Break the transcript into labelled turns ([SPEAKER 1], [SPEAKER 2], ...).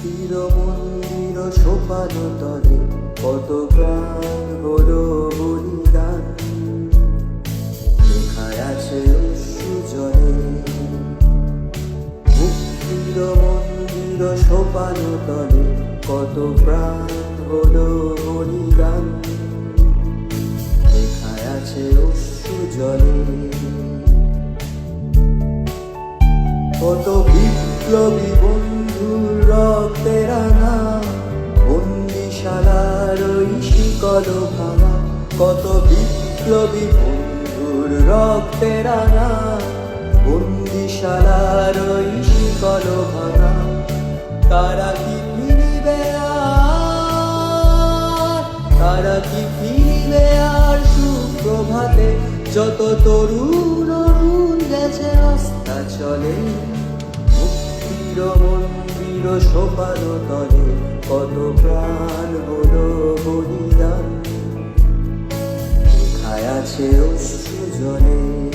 [SPEAKER 1] মুক্তির মন্দির সোপান তলে কত প্রাণ হলো বলিদান। লেখায় আছে অশ্রু জলে। মুক্তির মন্দির সোপান তলে কত প্রাণ হলো বলিদান। লেখায় আছে অশ্রু কত বিপ্লবী বন্ধুর রক্তের রাঙা, বন্দিশালার ওই শিকল ভাঙা, কত বিপ্লবী বন্ধুর রক্তের রাঙা, বন্দিশালার ওই শিকল ভাঙা। তারা কি ফিরিবে আর? তারা কি ফিরিবে আর সুপ্রভাতে? যত তরুণ মুক্তির মন্দির সোপান তলে কত প্রাণ হল বলিদান খায় আছে অশ্রু জলে